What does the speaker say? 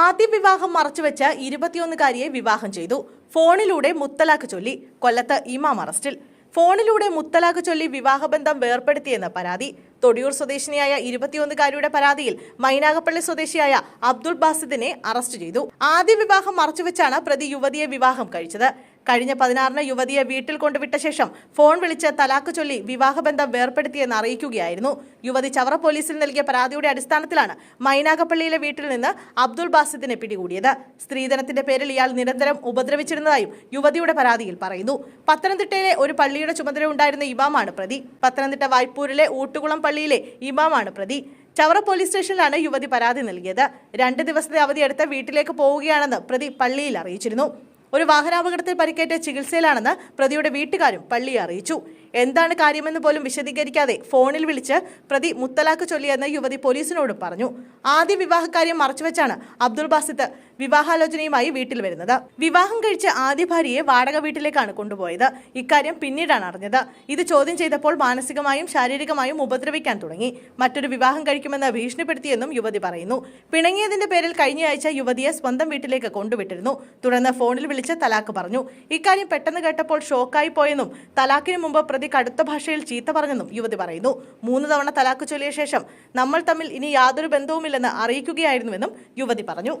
ആദ്യ വിവാഹം മറച്ചുവെച്ച് ഇരുപത്തിയൊന്നുകാരിയെ വിവാഹം ചെയ്തു. ഫോണിലൂടെ മുത്തലാഖ് ചൊല്ലി കൊല്ലത്ത് ഇമാം അറസ്റ്റിൽ. ഫോണിലൂടെ മുത്തലാഖ് ചൊല്ലി വിവാഹബന്ധം വേർപ്പെടുത്തിയെന്ന് പരാതി. തൊടിയൂർ സ്വദേശിനിയായ ഇരുപത്തിയൊന്നുകാരിയുടെ പരാതിയിൽ മൈനാഗപ്പള്ളി സ്വദേശിയായ അബ്ദുൾ ബാസിദിനെ അറസ്റ്റ് ചെയ്തു. ആദ്യ വിവാഹം മറച്ചുവെച്ചാണ് പ്രതി യുവതിയെ വിവാഹം കഴിച്ചത്. കഴിഞ്ഞ പതിനാറിന് യുവതിയെ വീട്ടിൽ കൊണ്ടുവിട്ട ശേഷം ഫോൺ വിളിച്ച് തലാക്ക് ചൊല്ലി വിവാഹബന്ധം വേർപ്പെടുത്തിയെന്ന് അറിയിക്കുകയായിരുന്നു. യുവതി ചവറ പോലീസിൽ നൽകിയ പരാതിയുടെ അടിസ്ഥാനത്തിലാണ് മൈനാഗപ്പള്ളിയിലെ വീട്ടിൽ നിന്ന് അബ്ദുൾ ബാസിദിനെ പിടികൂടിയത്. സ്ത്രീധനത്തിന്റെ പേരിൽ ഇയാൾ നിരന്തരം ഉപദ്രവിച്ചിരുന്നതായും യുവതിയുടെ പരാതിയിൽ പറയുന്നു. പത്തനംതിട്ടയിലെ ഒരു പള്ളിയുടെ ചുമതല ഉണ്ടായിരുന്ന ഇമാമാണ് പ്രതി. പത്തനംതിട്ട വായ്പൂരിലെ ഊട്ടുകുളം പള്ളിയിലെ ഇമാമാണ് പ്രതി. ചവറ പോലീസ് സ്റ്റേഷനിലാണ് യുവതി പരാതി നൽകിയത്. രണ്ട് ദിവസത്തെ അവധിയെടുത്ത് വീട്ടിലേക്ക് പോവുകയാണെന്ന് പ്രതി പള്ളിയിൽ അറിയിച്ചിരുന്നു. ഒരു വാഹനാപകടത്തിൽ പരിക്കേറ്റ് ചികിത്സയിലാണെന്ന് പ്രതിയുടെ വീട്ടുകാരും പള്ളിയെ അറിയിച്ചു. എന്താണ് കാര്യമെന്ന് പോലും വിശദീകരിക്കാതെ ഫോണിൽ വിളിച്ച് പ്രതി മുത്തലാഖ് ചൊല്ലിയെന്ന് യുവതി പോലീസിനോട് പറഞ്ഞു. ആദ്യ വിവാഹകാര്യം മറച്ചുവെച്ചാണ് അബ്ദുൾ ബാസിത്ത് വിവാഹാലോചനയുമായി വീട്ടിൽ വരുന്നത്. വിവാഹം കഴിച്ച് ആദ്യ ഭാര്യയെ വാടക വീട്ടിലേക്കാണ് കൊണ്ടുപോയത്. ഇക്കാര്യം പിന്നീടാണ് അറിഞ്ഞത്. ഇത് ചോദ്യം ചെയ്തപ്പോൾ മാനസികമായും ശാരീരികമായും ഉപദ്രവിക്കാൻ തുടങ്ങി. മറ്റൊരു വിവാഹം കഴിക്കുമെന്ന് ഭീഷണിപ്പെടുത്തിയെന്നും യുവതി പറയുന്നു. പിണങ്ങിയതിന്റെ പേരിൽ കഴിഞ്ഞയാഴ്ച യുവതിയെ സ്വന്തം വീട്ടിലേക്ക് കൊണ്ടുവിട്ടിരുന്നു. തുടർന്ന് ഫോണിൽ വിളിച്ച് തലാക്ക് പറഞ്ഞു. ഇക്കാര്യം പെട്ടെന്ന് കേട്ടപ്പോൾ ഷോക്കായി പോയെന്നും തലാക്കിന് മുമ്പ് കടുത്ത ഭാഷയിൽ ചീത്ത പറഞ്ഞെന്നും യുവതി പറയുന്നു. മൂന്ന് തവണ തലാക്ക് ചൊല്ലിയ ശേഷം നമ്മൾ തമ്മിൽ ഇനി യാതൊരു ബന്ധവുമില്ലെന്ന് അറിയിക്കുകയായിരുന്നുവെന്നും യുവതി പറഞ്ഞു.